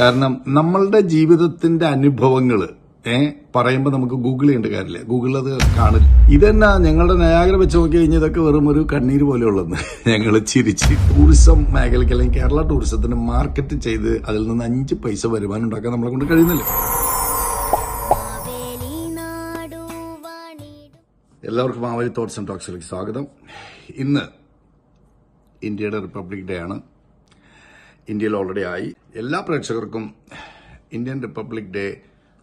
കാരണം നമ്മളുടെ ജീവിതത്തിന്റെ അനുഭവങ്ങൾ ഏ പറയുമ്പോൾ നമുക്ക് ഗൂഗിൾ ചെയ്യേണ്ട കാര്യമില്ല. ഗൂഗിൾ അത് കാണില്ല ഇതെന്നാ ഞങ്ങളുടെ നയാഗ്ര വെച്ച് നോക്കി കഴിഞ്ഞാൽ ഇതൊക്കെ വെറും ഒരു കണ്ണീര് പോലെ ഉള്ളത് ഞങ്ങൾ ചിരിച്ച്. ടൂറിസം മേഖലയ്ക്ക് അല്ലെങ്കിൽ കേരള ടൂറിസത്തിന് മാർക്കറ്റ് ചെയ്ത് അതിൽ നിന്ന് അഞ്ച് പൈസ വരുമാനം ഉണ്ടാക്കാൻ നമ്മളെ കൊണ്ട് കഴിയുന്നില്ല. എല്ലാവർക്കും മാവലി തോട്ട്സ് ആൻഡ് ടോക്സിലേക്ക് സ്വാഗതം. ഇന്ന് ഇന്ത്യയുടെ റിപ്പബ്ലിക് ഡേ ആണ്. ഇന്ത്യയിൽ ഓൾറെഡി ആയി. എല്ലാ പ്രേക്ഷകർക്കും ഇന്ത്യൻ റിപ്പബ്ലിക് ഡേ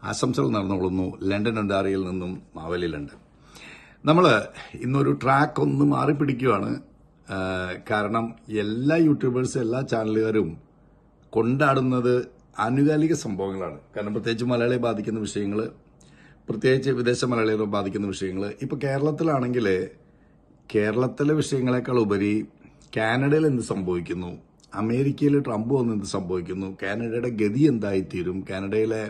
ആശംസകൾ നടന്നുകൊള്ളുന്നു ലണ്ടൻ അന്താറിയിൽ നിന്നും മാവേലിയിലുണ്ട് നമ്മൾ ഇന്നൊരു ട്രാക്ക് ഒന്ന് മാറി പിടിക്കുകയാണ് കാരണം എല്ലാ യൂട്യൂബേഴ്സും എല്ലാ ചാനലുകാരും കൊണ്ടാടുന്നത് ആനുകാലിക സംഭവങ്ങളാണ്. കാരണം പ്രത്യേകിച്ച് മലയാളിയെ ബാധിക്കുന്ന വിഷയങ്ങൾ പ്രത്യേകിച്ച് വിദേശ മലയാളികളെ ബാധിക്കുന്ന വിഷയങ്ങൾ ഇപ്പോൾ കേരളത്തിലാണെങ്കിൽ കേരളത്തിലെ വിഷയങ്ങളെക്കാൾ ഉപരി കാനഡയിൽ എന്ത് സംഭവിക്കുന്നു? അമേരിക്കയിൽ ട്രംപ് വന്ന് എന്ത് സംഭവിക്കുന്നു? കാനഡയുടെ ഗതി എന്തായിത്തീരും? കാനഡയിലെ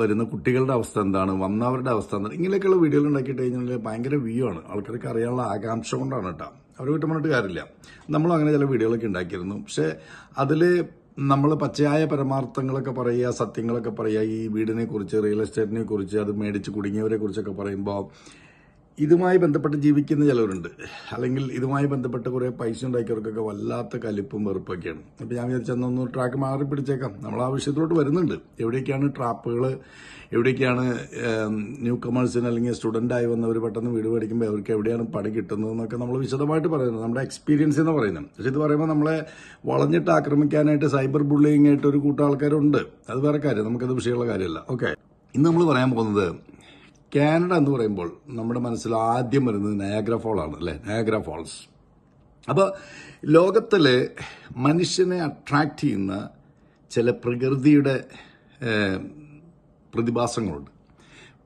വരുന്ന കുട്ടികളുടെ അവസ്ഥ എന്താണ്? വന്നവരുടെ അവസ്ഥ എന്താണ്? ഇങ്ങനെയൊക്കെയുള്ള വീഡിയോകൾ ഉണ്ടാക്കിയിട്ട് കഴിഞ്ഞാൽ ഭയങ്കര വ്യൂ ആണ്. ആൾക്കാർക്ക് അറിയാനുള്ള ആകാംക്ഷ കൊണ്ടാണ് കേട്ടോ. അവർ വിട്ടുമണിട്ട് കാര്യമില്ല. നമ്മൾ അങ്ങനെ ചില വീഡിയോകളൊക്കെ ഉണ്ടാക്കിയിരുന്നു. പക്ഷെ അതിൽ നമ്മൾ പച്ചയായ പരമാർത്ഥങ്ങളൊക്കെ പറയുക സത്യങ്ങളൊക്കെ പറയുക ഈ വീടിനെ കുറിച്ച് റിയൽ എസ്റ്റേറ്റിനെ കുറിച്ച് അത് മേടിച്ച് കുടുങ്ങിയവരെ കുറിച്ചൊക്കെ പറയുമ്പോൾ ഇതുമായി ബന്ധപ്പെട്ട് ജീവിക്കുന്ന ചിലവരുണ്ട്. അല്ലെങ്കിൽ ഇതുമായി ബന്ധപ്പെട്ട് കുറേ പൈസ ഉണ്ടാക്കിയവർക്കൊക്കെ വല്ലാത്ത കലിപ്പും വെറുപ്പൊക്കെയാണ്. അപ്പോൾ ഞാൻ വിചാരിച്ചൊന്ന് ട്രാക്ക് മാറി പിടിച്ചേക്കാം. നമ്മൾ ആ വിഷയത്തിലോട്ട് വരുന്നുണ്ട്. എവിടെയൊക്കെയാണ് ട്രാപ്പുകൾ എവിടെയൊക്കെയാണ് ന്യൂ കമേഴ്സിന് അല്ലെങ്കിൽ ആയി വന്നവർ പെട്ടെന്ന് വീട് മേടിക്കുമ്പോൾ അവർക്ക് എവിടെയാണ് പണി കിട്ടുന്നത് എന്നൊക്കെ നമ്മൾ വിശദമായിട്ട് പറയുന്നത് നമ്മുടെ എക്സ്പീരിയൻസ് എന്ന് പറയുന്നത് പക്ഷെ ഇത് പറയുമ്പോൾ നമ്മളെ വളഞ്ഞിട്ട് ആക്രമിക്കാനായിട്ട് സൈബർ ബുള്ളിങ് ആയിട്ട് ഒരു കൂട്ടം ആൾക്കാരുണ്ട്. അത് വേറെ കാര്യം. നമുക്കത് വിഷയമുള്ള കാര്യമല്ല. ഓക്കെ ഇന്ന് നമ്മൾ പറയാൻ പോകുന്നത് കാനഡ എന്ന് പറയുമ്പോൾ നമ്മുടെ മനസ്സിൽ ആദ്യം വരുന്നത് നയാഗ്ര ഫോളാണ് അല്ലേ? Niagara Falls. അപ്പോൾ ലോകത്തിലെ മനുഷ്യനെ അട്രാക്ട് ചെയ്യുന്ന ചില പ്രകൃതിയുടെ പ്രതിഭാസങ്ങളുണ്ട്.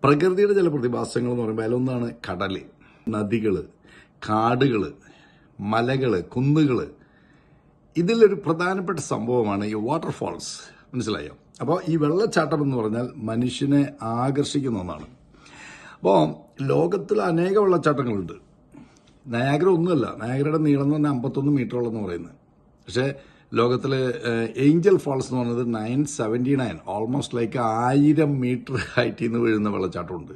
പ്രകൃതിയുടെ ചില പ്രതിഭാസങ്ങൾ എന്ന് പറയുമ്പോൾ അതിലൊന്നാണ് കടൽ നദികൾ കാടുകൾ മലകൾ കുന്നുകൾ ഇതിലൊരു പ്രധാനപ്പെട്ട സംഭവമാണ് ഈ വാട്ടർഫാൾസ് മനസ്സിലായോ? അപ്പോൾ ഈ വെള്ളച്ചാട്ടം എന്ന് പറഞ്ഞാൽ മനുഷ്യനെ ആകർഷിക്കുന്ന ഒന്നാണ്. അപ്പോൾ ലോകത്തിൽ അനേക വെള്ളച്ചാട്ടങ്ങളുണ്ട് നയാഗ്ര ഒന്നുമല്ല. നയാഗ്രയുടെ നീളം എന്ന് പറഞ്ഞാൽ അമ്പത്തൊന്ന് മീറ്റർ ഉള്ളെന്ന് പറയുന്നത്. പക്ഷേ ലോകത്തിൽ ഏഞ്ചൽ ഫോൾസ് എന്ന് പറയുന്നത് nine seventy nine almost like ആയിരം മീറ്റർ ഹൈറ്റിൽ നിന്ന് വീഴുന്ന വെള്ളച്ചാട്ടമുണ്ട്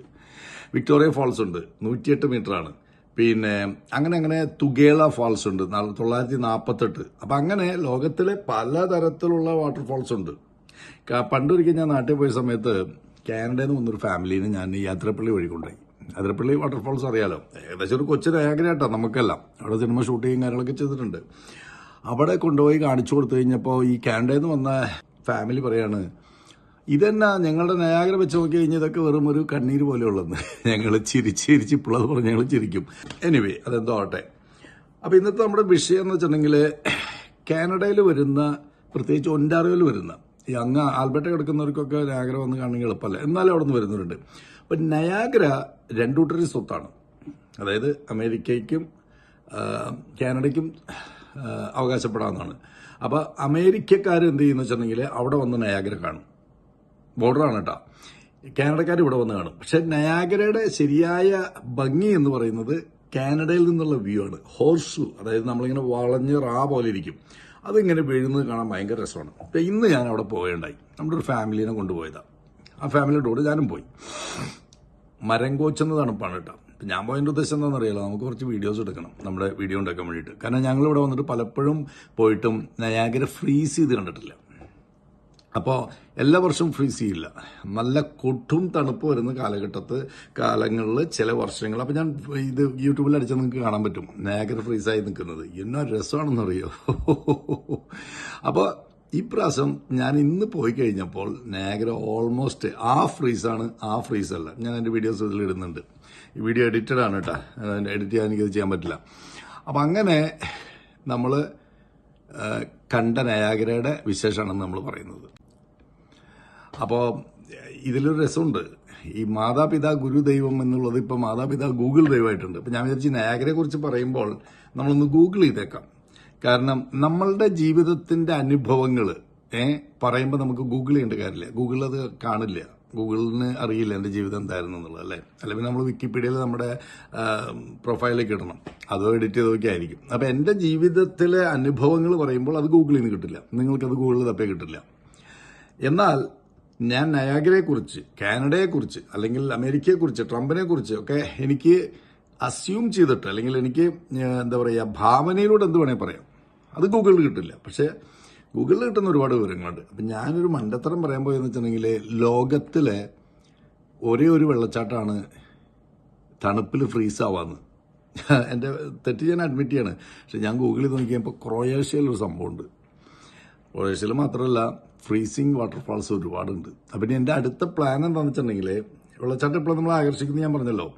വിക്ടോറിയ ഫോൾസ് ഉണ്ട്. നൂറ്റിയെട്ട് ആണ് പിന്നെ അങ്ങനെ അങ്ങനെ തുകേള ഫോൾസ് ഉണ്ട്. തൊള്ളായിരത്തി നാൽപ്പത്തെട്ട് അപ്പം അങ്ങനെ ലോകത്തിലെ പലതരത്തിലുള്ള വാട്ടർഫാൾസ് ഉണ്ട്. പണ്ടൊരിക്കൽ ഞാൻ നാട്ടിൽ പോയ സമയത്ത് കാനഡയിൽ നിന്ന് വന്നൊരു ഫാമിലിയിൽ ഞാൻ ഈ അതിരപ്പള്ളി വഴി കൊണ്ടുപോയി. അതിരപ്പള്ളി വാട്ടർഫാൾസ് അറിയാലോ? ഏകദേശം ഒരു കൊച്ചു രേഖനാട്ടോ നമുക്കെല്ലാം. അവിടെ സിനിമ ഷൂട്ടിങ് കാര്യങ്ങളൊക്കെ ചെയ്തിട്ടുണ്ട്. അവിടെ കൊണ്ടുപോയി കാണിച്ചു കൊടുത്തു കഴിഞ്ഞപ്പോൾ ഈ കാനഡയിൽ നിന്ന് വന്ന ഫാമിലി പറയാണ് ഇതെന്നാ ഞങ്ങളുടെ നയാഗ്ര വെച്ച് നോക്കി കഴിഞ്ഞാൽ ഇതൊക്കെ വെറും ഒരു കണ്ണീര് പോലെ ഉള്ളതെന്ന് ഞങ്ങൾ ചിരിച്ച് ചിരിച്ച് ഇപ്പോഴത് പറഞ്ഞ് ഞങ്ങൾ ചിരിക്കും. എനിവേ അതെന്തോ ആട്ടെ അപ്പോൾ ഇന്നത്തെ നമ്മുടെ വിഷയം എന്ന് വെച്ചിട്ടുണ്ടെങ്കിൽ കാനഡയിൽ വരുന്ന പ്രത്യേകിച്ച് ഒന്റാറിയോയിൽ വരുന്ന ഈ അങ്ങ് ആൽബർട്ട കിടക്കുന്നവർക്കൊക്കെ നയാഗ്ര വന്ന് കാണണമെങ്കിൽ എളുപ്പമല്ല. എന്നാലും അവിടെ നിന്ന് വരുന്നവരുണ്ട്. അപ്പം നയാഗ്ര രണ്ടൂട്ടരി സ്വത്താണ്. അതായത് അമേരിക്കയ്ക്കും കാനഡയ്ക്കും അവകാശപ്പെടാവുന്നതാണ്. അപ്പോൾ അമേരിക്കക്കാർ എന്ത് ചെയ്യുന്നു വെച്ചിട്ടുണ്ടെങ്കിൽ അവിടെ വന്ന് നയാഗ്ര കാണും. ബോർഡറാണ് കേട്ടോ. കാനഡക്കാർ ഇവിടെ വന്ന് കാണും. പക്ഷെ നയാഗ്രയുടെ ശരിയായ ഭംഗി എന്ന് പറയുന്നത് കാനഡയിൽ നിന്നുള്ള വ്യൂ ആണ്. ഹോർസു അതായത് നമ്മളിങ്ങനെ വളഞ്ഞ റാ പോലെ ഇരിക്കും. അതിങ്ങനെ വീഴുന്നത് കാണാൻ ഭയങ്കര രസമാണ്. അപ്പം ഇന്ന് ഞാൻ അവിടെ പോകേണ്ടായി. നമ്മുടെ ഒരു ഫാമിലിനെ കൊണ്ടുപോയതാണ് ആ ഫാമിലിയുടെ കൂടെ ഞാനും പോയി. മരം കോച്ചെന്ന് തണുപ്പാണ് കേട്ടോ ഞാൻ പോയതിന്റെ ഉദ്ദേശം എന്താണെന്നറിയാലോ? നമുക്ക് കുറച്ച് വീഡിയോസ് എടുക്കണം. നമ്മുടെ വീഡിയോ ഉണ്ടാക്കാൻ വേണ്ടിയിട്ട്. കാരണം ഞങ്ങളിവിടെ വന്നിട്ട് പലപ്പോഴും പോയിട്ടും നയാഗര ഫ്രീസ് ചെയ്ത് കണ്ടിട്ടില്ല. അപ്പോൾ എല്ലാ വർഷവും ഫ്രീസ് ചെയ്യില്ല. നല്ല കൊട്ടും തണുപ്പ് വരുന്ന കാലഘട്ടത്ത് കാലങ്ങളിൽ ചില വർഷങ്ങൾ അപ്പോൾ ഞാൻ ഇത് യൂട്യൂബിൽ അടിച്ചാൽ നിങ്ങൾക്ക് കാണാൻ പറ്റും. നാഗർ ഫ്രീസായി നിൽക്കുന്നത്. എന്നാ രസമാണെന്നറിയോ? അപ്പോൾ ഈ പ്രാവശ്യം ഞാൻ ഇന്ന് പോയി കഴിഞ്ഞപ്പോൾ നാഗര ഓൾമോസ്റ്റ് ആ ഫ്രീസാണ് ആ ഫ്രീസ് അല്ല. ഞാൻ എന്റെ വീഡിയോസ് ഇതിൽ ഇടുന്നുണ്ട്. ഈ വീഡിയോ എഡിറ്റഡ് ആണ് കേട്ടോ എഡിറ്റ് ചെയ്യാൻ എനിക്കത് ചെയ്യാൻ പറ്റില്ല. അപ്പം അങ്ങനെ നമ്മൾ കണ്ട നയാഗ്രയുടെ വിശേഷമാണെന്ന് നമ്മൾ പറയുന്നത്. അപ്പോൾ ഇതിലൊരു രസമുണ്ട്. ഈ മാതാപിതാ ഗുരുദൈവം എന്നുള്ളത് ഇപ്പോൾ മാതാപിതാ ഗൂഗിൾ ദൈവമായിട്ടുണ്ട്. അപ്പം ഞാൻ വിചാരിച്ചു നയാഗരെ കുറിച്ച് പറയുമ്പോൾ നമ്മളൊന്ന് ഗൂഗിൾ ചെയ്തേക്കാം. കാരണം നമ്മളുടെ ജീവിതത്തിന്റെ അനുഭവങ്ങൾ പറയുമ്പോൾ നമുക്ക് ഗൂഗിൾ ചെയ്യേണ്ട കാര്യമില്ല. ഗൂഗിൾ അത് കാണില്ല. ഗൂഗിളിന് അറിയില്ല എന്റെ ജീവിതം എന്തായിരുന്നു എന്നുള്ളത് അല്ലേ? അല്ലെങ്കിൽ നമ്മൾ വിക്കിപീഡിയയിൽ നമ്മുടെ പ്രൊഫൈലിലേക്ക് ഇടണം. അതോ എഡിറ്റ് ചെയ്തൊക്കെ ആയിരിക്കും. അപ്പോൾ എന്റെ ജീവിതത്തിലെ അനുഭവങ്ങൾ പറയുമ്പോൾ അത് ഗൂഗിളിൽ നിന്ന് കിട്ടില്ല. നിങ്ങൾക്കത് ഗൂഗിളിൽ തപ്പേ കിട്ടില്ല. എന്നാൽ ഞാൻ നയാഗ്രയെക്കുറിച്ച് കാനഡയെക്കുറിച്ച് അല്ലെങ്കിൽ അമേരിക്കയെക്കുറിച്ച് ട്രംപിനെക്കുറിച്ച് ഒക്കെ എനിക്ക് അസ്യൂം ചെയ്തിട്ട് അല്ലെങ്കിൽ എനിക്ക് എന്താ പറയുക ഭാവനയിലൂടെ എന്ത് വേണേൽ പറയാം. അത് ഗൂഗിളിൽ കിട്ടില്ല. പക്ഷേ ഗൂഗിളിൽ കിട്ടുന്ന ഒരുപാട് വിവരങ്ങളുണ്ട്. അപ്പം ഞാനൊരു മണ്ടത്തരം പറയാൻ പോയെന്ന് വെച്ചിട്ടുണ്ടെങ്കിൽ ലോകത്തിലെ ഒരേ ഒരു വെള്ളച്ചാട്ടമാണ് തണുപ്പിൽ ഫ്രീസ് ആവാന്ന് എന്റെ തെറ്റ് ഞാൻ അഡ്മിറ്റ് ചെയ്യാണ്. പക്ഷെ ഞാൻ ഗൂഗിളിൽ നോക്കിയപ്പോൾ ക്രൊയേഷ്യയിലൊരു സംഭവമുണ്ട്. ക്രൊയേഷ്യയിൽ മാത്രമല്ല ഫ്രീസിങ് വാട്ടർഫാൾസ് ഒരുപാടുണ്ട്. അപ്പം ഇനി എന്റെ അടുത്ത പ്ലാൻ എന്താണെന്ന് വെച്ചിട്ടുണ്ടെങ്കിൽ വെള്ളച്ചാട്ടം ഇപ്പോൾ നമ്മൾ ആകർഷിക്കുന്നത് ഞാൻ പറഞ്ഞല്ലോ.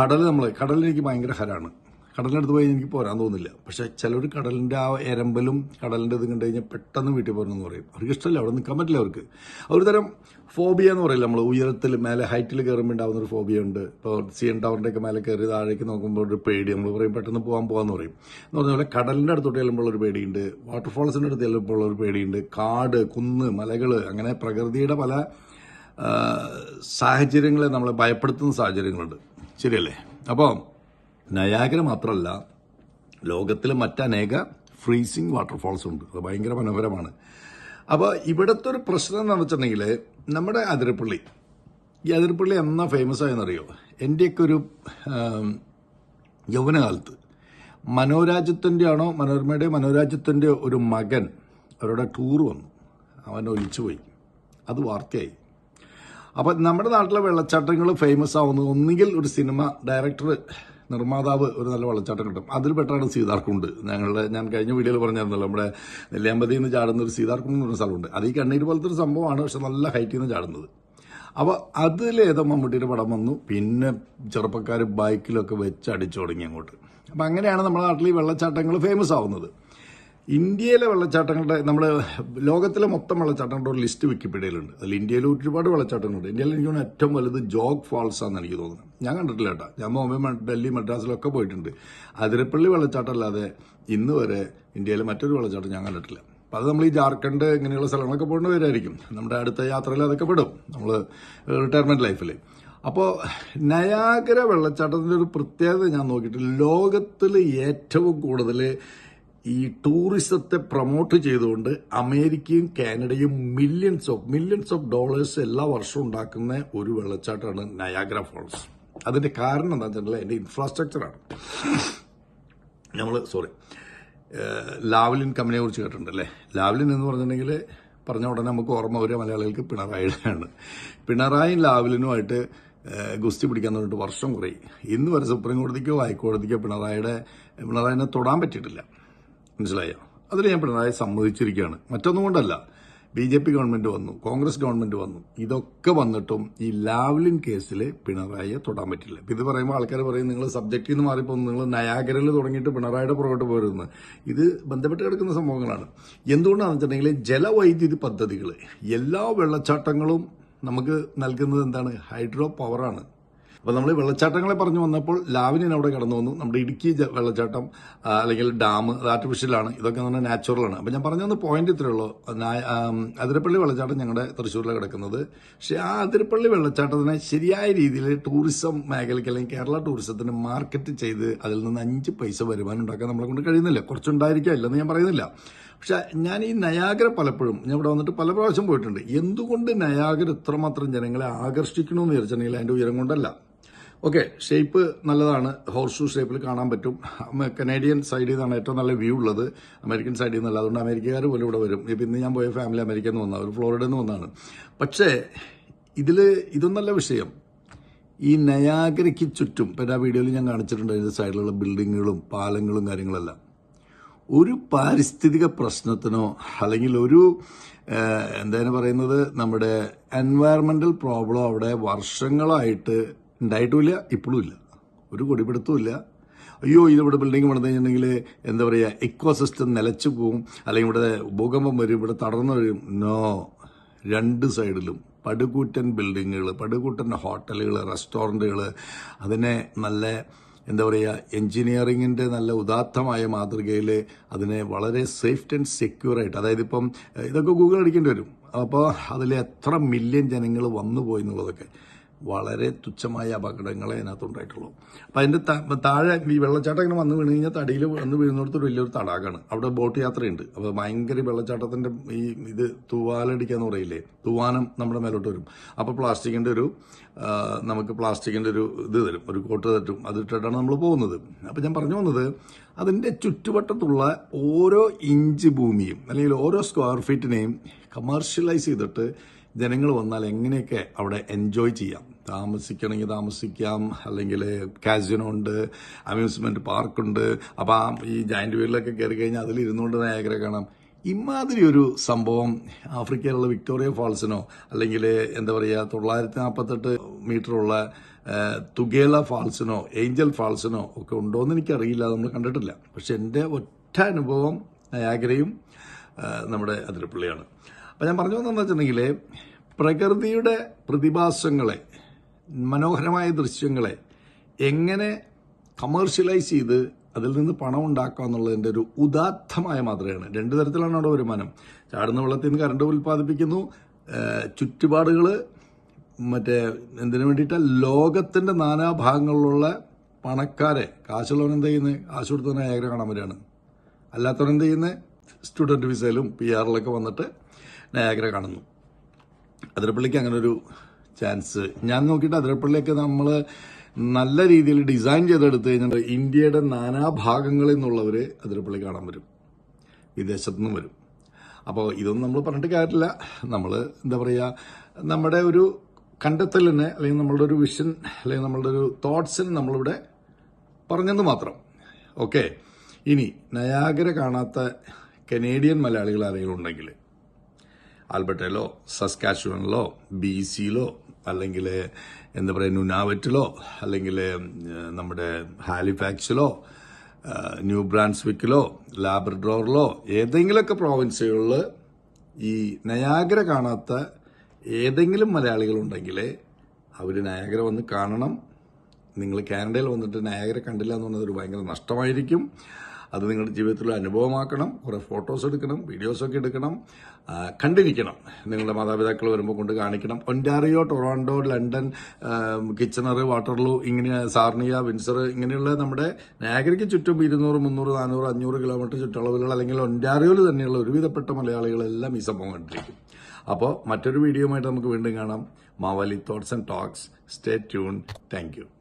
കടൽ നമ്മൾ കടലിലേക്ക് ഭയങ്കര ഹരാണ്. കടലിനടുത്ത് പോയി എനിക്ക് പോരാൻ തോന്നില്ല. പക്ഷെ ചിലർ കടലിന്റെ ആ എരമ്പലും കടലിന്റെ ഇത് കണ്ടു കഴിഞ്ഞാൽ പെട്ടെന്ന് വീട്ടിൽ പോരണമെന്ന് പറയും. അവർക്ക് ഇഷ്ടമല്ല അവിടെ നിൽക്കാൻ പറ്റില്ല അവർക്ക്. ഒരു തരം ഫോബിയ എന്ന് പറയില്ല നമ്മൾ ഉയരത്തിൽ മേലെ ഹൈറ്റിൽ കയറുമ്പോൾ ഉണ്ടാകുന്ന ഒരു ഫോബിയ ഉണ്ട്. ഇപ്പോൾ സി എൻ ടവറിന്റെ ഒക്കെ മേലെ കയറി താഴേക്ക് നോക്കുമ്പോൾ ഒരു പേടി. നമ്മൾ പറയും പെട്ടെന്ന് പോകാൻ പോകാമെന്ന് പറയും. എന്ന് പറഞ്ഞ പോലെ കടലിന്റെ അടുത്തോട്ട് ചെല്ലുമ്പോൾ ഒരു പേടിയുണ്ട്. വാട്ടർഫോൾസിന്റെ അടുത്ത് ചെല്ലുമ്പോൾ ഒരു പേടിയുണ്ട്. കാട് കുന്ന് മലകൾ അങ്ങനെ പ്രകൃതിയുടെ പല സാഹചര്യങ്ങളെ നമ്മളെ ഭയപ്പെടുത്തുന്ന സാഹചര്യങ്ങളുണ്ട്. ശരിയല്ലേ? അപ്പോൾ നയാഗര മാത്രമല്ല ലോകത്തിലെ മറ്റനേക ഫ്രീസിങ് വാട്ടർഫോൾസ് ഉണ്ട്. അത് ഭയങ്കര മനോഹരമാണ്. അപ്പോൾ ഇവിടുത്തെ ഒരു പ്രശ്നം എന്താണെന്ന് വെച്ചിട്ടുണ്ടെങ്കിൽ നമ്മുടെ അതിരപ്പള്ളി. ഈ അതിരപ്പള്ളി എന്നാ ഫേമസ് ആയെന്നറിയോ? എന്റെയൊക്കെ ഒരു യൗവനകാലത്ത് മനോരാജ്യത്തിന്റെ ആണോ മനോരമയുടെ മനോരാജ്യത്തിന്റെ ഒരു മകൻ അവരുടെ ടൂർ വന്നു. അവൻ ഒലിച്ചുപോയി. അത് വാർത്തയായി. അപ്പം നമ്മുടെ നാട്ടിലെ വെള്ളച്ചാട്ടങ്ങൾ ഫേമസ് ആവുന്നത് ഒന്നുകിൽ ഒരു സിനിമ ഡയറക്ടർ നിർമ്മാതാവ് ഒരു നല്ല വെള്ളച്ചാട്ടം കിട്ടും. അതിൽ പെട്ടാണ് സീതാർക്കുണ്ട്. ഞങ്ങളുടെ ഞാൻ കഴിഞ്ഞ വീഡിയോയിൽ പറഞ്ഞിരുന്നല്ലോ നമ്മുടെ നെല്ലിയാമ്പതിയിൽ നിന്ന് ചാടുന്ന ഒരു സീതാർക്കുണ്ട് എന്ന് സ്ഥലമുണ്ട്. അത് ഈ കണ്ണീര് പോലത്തെ ഒരു സംഭവമാണ് പക്ഷെ നല്ല ഹൈറ്റിൽ നിന്ന് ചാടുന്നത്. അപ്പോൾ അതിലേതോ മമ്മൂട്ടിയുടെ പടം വന്നു. പിന്നെ ചെറുപ്പക്കാർ ബൈക്കിലൊക്കെ വെച്ച് അടിച്ചു തുടങ്ങി അങ്ങോട്ട്. അപ്പം അങ്ങനെയാണ് നമ്മുടെ നാട്ടിൽ ഈ വെള്ളച്ചാട്ടങ്ങൾ ഫേമസ് ആവുന്നത്. ഇന്ത്യയിലെ വെള്ളച്ചാട്ടങ്ങളുടെ നമ്മൾ ലോകത്തിലെ മൊത്തം വെള്ളച്ചാട്ടങ്ങളുടെ ഒരു ലിസ്റ്റ് വിക്കിപീഡിയയിലുണ്ട്. അതിൽ ഇന്ത്യയിൽ ഒരുപാട് വെള്ളച്ചാട്ടങ്ങളുണ്ട്. ഇന്ത്യയിൽ എനിക്ക് തോന്നുന്നു ഏറ്റവും വലുത് ജോഗ് ഫാൾസ് ആണെന്ന് എനിക്ക് തോന്നുന്നത് ഞാൻ കണ്ടിട്ടില്ല കേട്ടോ. ഞാൻ ബോംബെ ഡൽഹി മദ്രാസിലൊക്കെ പോയിട്ടുണ്ട്. അതിരപ്പള്ളി വെള്ളച്ചാട്ടം അല്ലാതെ ഇന്ന് വരെ ഇന്ത്യയിലെ മറ്റൊരു വെള്ളച്ചാട്ടം ഞാൻ കണ്ടിട്ടില്ല. അപ്പോൾ അത് നമ്മൾ ഈ ജാർഖണ്ഡ് ഇങ്ങനെയുള്ള സ്ഥലങ്ങളൊക്കെ പോകേണ്ടി വരായിരിക്കും. നമ്മുടെ അടുത്ത യാത്രയിൽ അതൊക്കെ പെടും. നമ്മൾ റിട്ടയർമെന്റ് ലൈഫിൽ അപ്പോൾ നയാഗര വെള്ളച്ചാട്ടത്തിന്റെ ഒരു പ്രത്യേകത ഞാൻ നോക്കിയിട്ട് ലോകത്തിൽ ഏറ്റവും കൂടുതൽ ഈ ടൂറിസത്തെ പ്രൊമോട്ട് ചെയ്തുകൊണ്ട് അമേരിക്കയും കാനഡയും millions of millions of dollars എല്ലാ വർഷവും ഉണ്ടാക്കുന്ന ഒരു വെള്ളച്ചാട്ടമാണ് നയാഗ്ര ഫോൾസ് അതിന്റെ കാരണം എന്താ വെച്ചിട്ടുണ്ടെങ്കിൽ അതിന്റെ ഇൻഫ്രാസ്ട്രക്ചറാണ് നമ്മൾ സോറി ലാവ്ലിൻ കമ്പനിയെ കുറിച്ച് കേട്ടിട്ടുണ്ടല്ലേ? ലാവ്ലിൻ എന്ന് പറഞ്ഞിട്ടുണ്ടെങ്കിൽ പറഞ്ഞ ഉടനെ നമുക്ക് ഓർമ്മ വരിക മലയാളികൾക്ക് പിണറായിയാണ്. പിണറായും ലാവ്ലിനുമായിട്ട് ഗുസ്തി പിടിക്കാൻ തുടങ്ങിയിട്ട് വർഷം കുറയും ഇന്ന് വരെ സുപ്രീം കോടതിക്കോ ഹൈക്കോടതിക്കോ പിണറായിയുടെ പിണറായിനെ തൊടാൻ പറ്റിയിട്ടില്ല. മനസ്സിലായോ? അതിൽ ഞാൻ പിണറായി സമ്മതിച്ചിരിക്കുകയാണ്. മറ്റൊന്നും കൊണ്ടല്ല. ബി ജെ പി ഗവൺമെന്റ് വന്നു കോൺഗ്രസ് ഗവൺമെന്റ് വന്നു. ഇതൊക്കെ വന്നിട്ടും ഈ ലാവ്ലിൻ കേസിൽ പിണറായിയെ തൊടാൻ പറ്റില്ല. ഇത് പറയുമ്പോൾ ആൾക്കാർ പറയും നിങ്ങൾ സബ്ജക്റ്റിൽ നിന്ന് മാറിപ്പോ നിങ്ങൾ നയാഗരയിൽ തുടങ്ങിയിട്ട് പിണറായിയുടെ പുറകോട്ട് പോരുന്നു. ഇത് ബന്ധപ്പെട്ട് കിടക്കുന്ന സംഭവങ്ങളാണ്. എന്തുകൊണ്ടാണെന്ന് വെച്ചിട്ടുണ്ടെങ്കിൽ ജലവൈദ്യുതി പദ്ധതികൾ എല്ലാ വെള്ളച്ചാട്ടങ്ങളും നമുക്ക് നൽകുന്നത് എന്താണ്? ഹൈഡ്രോ പവറാണ്. അപ്പോൾ നമ്മൾ വെള്ളച്ചാട്ടങ്ങളെ പറഞ്ഞു വന്നപ്പോൾ ലാവിനിയൻ അവിടെ കടന്നു വന്നു. നമ്മുടെ ഇടുക്കി വെള്ളച്ചാട്ടം അല്ലെങ്കിൽ ഡാം ആർട്ടിഫിഷ്യലാണ് ഇതൊക്കെ എന്ന് നാച്ചുറലാണ് അപ്പോൾ ഞാൻ പറഞ്ഞു വന്ന പോയിന്റ് ഇത്രയേ ഉള്ളൂ. അതിരപ്പള്ളി വെള്ളച്ചാട്ടം ഞങ്ങളുടെ തൃശ്ശൂരിലാണ് കിടക്കുന്നത്. പക്ഷേ ആ അതിരപ്പള്ളി വെള്ളച്ചാട്ടത്തിനെ ശരിയായ രീതിയിൽ ടൂറിസം മേഖലയ്ക്ക് അല്ലെങ്കിൽ കേരള ടൂറിസത്തിന് മാർക്കറ്റ് ചെയ്ത് അതിൽ നിന്ന് അഞ്ച് പൈസ വരുമാനം ഉണ്ടാക്കാൻ നമ്മളെ കൊണ്ട് കഴിയുന്നില്ല. കുറച്ചുണ്ടായിരിക്കാം ഇല്ലെന്ന് ഞാൻ പറയുന്നില്ല. പക്ഷെ ഞാൻ ഈ നയാഗ്ര പലപ്പോഴും ഞാൻ ഇവിടെ വന്നിട്ട് പല പ്രാവശ്യം പോയിട്ടുണ്ട്. എന്തുകൊണ്ട് നയാഗര ഇത്രമാത്രം ജനങ്ങളെ ആകർഷിക്കണമെന്ന് വിചാരിച്ചിട്ടുണ്ടെങ്കിൽ അതിന്റെ ഉയരം കൊണ്ടല്ല. ഓക്കെ ഷേപ്പ് നല്ലതാണ്. ഹോർസ് ഷൂ ഷേപ്പിൽ കാണാൻ പറ്റും. കനേഡിയൻ സൈഡിൽ നിന്നാണ് ഏറ്റവും നല്ല വ്യൂ ഉള്ളത്. അമേരിക്കൻ സൈഡിൽ നിന്നല്ല അതുകൊണ്ട് അമേരിക്കക്കാർ പോലും ഇവിടെ വരും. ഇപ്പം ഇന്ന് ഞാൻ പോയ ഫാമിലി അമേരിക്കയിൽ നിന്ന് വന്നതാണ് ഒരു ഫ്ലോറിഡയിൽ നിന്ന് വന്നതാണ് പക്ഷേ ഇതിൽ ഇതൊന്നല്ല വിഷയം. ഈ നയാഗരയ്ക്ക് ചുറ്റും ഇപ്പം ആ വീഡിയോയിൽ ഞാൻ കാണിച്ചിട്ടുണ്ട് അതിന്റെ സൈഡിലുള്ള ബിൽഡിങ്ങുകളും പാലങ്ങളും കാര്യങ്ങളെല്ലാം. ഒരു പാരിസ്ഥിതിക പ്രശ്നത്തിനോ അല്ലെങ്കിൽ ഒരു എന്താണ് പറയുന്നത് നമ്മുടെ എൻവയറമെന്റൽ പ്രോബ്ലം അവിടെ വർഷങ്ങളായിട്ട് ഉണ്ടായിട്ടുമില്ല ഇപ്പോഴും ഇല്ല. ഒരു കൊടിപിടുത്തവും ഇല്ല. അയ്യോ ഇതിവിടെ ബിൽഡിംഗ് പണിത് കഴിഞ്ഞിട്ടുണ്ടെങ്കിൽ എന്താ പറയുക ഇക്കോസിസ്റ്റം നിലച്ചു പോവും. അല്ലെങ്കിൽ ഇവിടെ ഭൂകമ്പം വരും ഇവിടെ തടർന്നു വരും. നോ രണ്ട് സൈഡിലും പടുകൂറ്റൻ ബിൽഡിങ്ങുകൾ പടുകൂറ്റൻ ഹോട്ടലുകൾ റെസ്റ്റോറന്റുകൾ അതിനെ നല്ല എന്താ പറയുക എൻജിനീയറിങ്ങിന്റെ നല്ല ഉദാത്തമായ മാതൃകയിൽ അതിനെ വളരെ സേഫ് ആൻഡ് സെക്യൂർ ആയിട്ട് അതായത് ഇപ്പം ഇതൊക്കെ ഗൂഗിൾ അടിക്കേണ്ടി വരും. അപ്പോൾ അതിൽ എത്ര മില്യൺ ജനങ്ങൾ വന്നു പോയി എന്നുള്ളതൊക്കെ. വളരെ തുച്ഛമായ അപകടങ്ങളെ അതിനകത്തുണ്ടായിട്ടുള്ളൂ അപ്പം അതിന്റെ താഴെ ഈ വെള്ളച്ചാട്ടം ഇങ്ങനെ വന്ന് വീണ് കഴിഞ്ഞാൽ തടിയിൽ വന്ന് വീഴുന്നിടത്ത് ഒരു വലിയൊരു തടാകമാണ്. അവിടെ ബോട്ട് യാത്രയുണ്ട്. അപ്പോൾ ഭയങ്കര വെള്ളച്ചാട്ടത്തിന്റെ ഈ ഇത് തൂവാലടിക്കാന്ന് പറയില്ലേ? തൂവാനം നമ്മുടെ മേലോട്ട് വരും. അപ്പോൾ പ്ലാസ്റ്റിക്കിന്റെ ഒരു നമുക്ക് പ്ലാസ്റ്റിക്കിന്റെ ഒരു ഇത് തരും. ഒരു കോട്ട് തരും അതിട്ടിട്ടാണ് നമ്മൾ പോകുന്നത്. അപ്പോൾ ഞാൻ പറഞ്ഞു വന്നത് അതിന്റെ ചുറ്റുവട്ടത്തുള്ള ഓരോ ഇഞ്ച് ഭൂമിയും അല്ലെങ്കിൽ ഓരോ സ്ക്വയർ ഫീറ്റിനെയും കമേർഷ്യലൈസ് ചെയ്തിട്ട് ജനങ്ങൾ വന്നാൽ എങ്ങനെയൊക്കെ അവിടെ എൻജോയ് ചെയ്യാം? താമസിക്കണമെങ്കിൽ താമസിക്കാം. അല്ലെങ്കിൽ കാസിനോ ഉണ്ട് അമ്യൂസ്മെന്റ് പാർക്കുണ്ട് അപ്പോൾ ഈ ജയന്റ് വീലിലൊക്കെ കയറി കഴിഞ്ഞാൽ അതിലിരുന്നുകൊണ്ട് നയാഗ്ര കാണാം. ഇമാതിരി ഒരു സംഭവം ആഫ്രിക്കയിലുള്ള വിക്ടോറിയ ഫാൾസിനോ അല്ലെങ്കിൽ എന്താ പറയുക തൊള്ളായിരത്തി നാൽപ്പത്തെട്ട് മീറ്ററുള്ള തുഗേല ഫാൾസിനോ ഏഞ്ചൽ ഫാൾസിനോ ഒക്കെ ഉണ്ടോയെന്ന് എനിക്കറിയില്ല. നമ്മൾ കണ്ടിട്ടില്ല. പക്ഷെ എന്റെ ഒറ്റ അനുഭവം നയാഗ്രയും നമ്മുടെ അതിരപ്പള്ളിയാണ്. അപ്പം ഞാൻ പറഞ്ഞു വന്നതെന്ന് വെച്ചിട്ടുണ്ടെങ്കിൽ പ്രകൃതിയുടെ പ്രതിഭാസങ്ങളെ മനോഹരമായ ദൃശ്യങ്ങളെ എങ്ങനെ കമേഴ്ഷ്യലൈസ് ചെയ്ത് അതിൽ നിന്ന് പണം ഉണ്ടാക്കുക എന്നുള്ളതിന്റെ ഒരു ഉദാത്തമായ മാതൃകയാണ്. രണ്ട് തരത്തിലാണ് അവിടെ വരുമാനം. ചാടുന്ന വെള്ളത്തിൽ നിന്ന് കറണ്ട് ഉൽപ്പാദിപ്പിക്കുന്നു. ചുറ്റുപാടുകൾ മറ്റേ എന്തിനു വേണ്ടിയിട്ട്? ലോകത്തിന്റെ നാനാഭാഗങ്ങളിലുള്ള പണക്കാരെ. കാശുള്ളവൻ എന്ത് ചെയ്യുന്നത് കാശ് കൊടുത്തവനെ ഏകരം കാണാൻ വരികയാണ്. അല്ലാത്തവൻ എന്ത് ചെയ്യുന്നത് സ്റ്റുഡന്റ് വിസയിലും പി ആറിലൊക്കെ വന്നിട്ട് നയാഗ്ര കാണുന്നു. അതിരപ്പള്ളിക്ക് അങ്ങനെ ഒരു ചാൻസ് ഞാൻ നോക്കിയിട്ട് അതിരപ്പള്ളിയൊക്കെ നമ്മൾ നല്ല രീതിയിൽ ഡിസൈൻ ചെയ്തെടുത്ത് കഴിഞ്ഞാൽ ഇന്ത്യയുടെ നാനാഭാഗങ്ങളിൽ നിന്നുള്ളവർ അതിരപ്പള്ളി കാണാൻ വരും. വിദേശത്തു നിന്നും വരും. അപ്പോൾ ഇതൊന്നും നമ്മൾ പറഞ്ഞിട്ട് കാര്യമില്ല. നമ്മൾ എന്താ പറയുക നമ്മുടെ ഒരു കണ്ടെത്തലിന് അല്ലെങ്കിൽ നമ്മളുടെ ഒരു വിഷൻ അല്ലെങ്കിൽ നമ്മളുടെ ഒരു തോട്ട്സിന് നമ്മളിവിടെ പറഞ്ഞെന്ന് മാത്രം. ഓക്കെ ഇനി നയാഗര കാണാത്ത കനേഡിയൻ മലയാളികൾ ആരെങ്കിലും ഉണ്ടെങ്കിൽ ആൽബർട്ടയിലോ സസ്കാച്ചുവനിലോ ബി സിയിലോ അല്ലെങ്കിൽ എന്താ പറയുക നുനാവറ്റിലോ അല്ലെങ്കിൽ നമ്മുടെ ഹാലിഫാക്സിലോ ന്യൂ ബ്രാൻസ്വിക്കിലോ ലാബ്രഡോറിലോ ഏതെങ്കിലുമൊക്കെ പ്രോവിൻസുകളിൽ ഈ നയാഗ്ര കാണാത്ത ഏതെങ്കിലും മലയാളികളുണ്ടെങ്കിൽ അവർ നയാഗ്ര വന്ന് കാണണം. നിങ്ങൾ കാനഡയിൽ വന്നിട്ട് നയാഗ്ര കണ്ടില്ല എന്ന് പറഞ്ഞത് ഒരു ഭയങ്കര നഷ്ടമായിരിക്കും. അത് നിങ്ങളുടെ ജീവിതത്തിൽ അനുഭവമാക്കണം കുറേ ഫോട്ടോസ് എടുക്കണം വീഡിയോസൊക്കെ എടുക്കണം കണ്ടിരിക്കണം. നിങ്ങളുടെ മാതാപിതാക്കൾ വരുമ്പോൾ കൊണ്ട് കാണിക്കണം. Ontario Toronto London Kitchener Waterloo ഇങ്ങനെ സാർണിയ വിൻസർ ഇങ്ങനെയുള്ള നമ്മുടെ നാഗരിക്ക് ചുറ്റും ഇരുന്നൂറ് മുന്നൂറ് നാനൂറ് അഞ്ഞൂറ് കിലോമീറ്റർ ചുറ്റളവിലുള്ള അല്ലെങ്കിൽ ഒന്റാറിയോയിൽ തന്നെയുള്ള ഒരുവിധപ്പെട്ട മലയാളികളെല്ലാം ഈ സംഭവം കണ്ടിരിക്കും. അപ്പോൾ മറ്റൊരു വീഡിയോയുമായിട്ട് നമുക്ക് വീണ്ടും കാണാം. Mavali thoughts and talks stay tune thank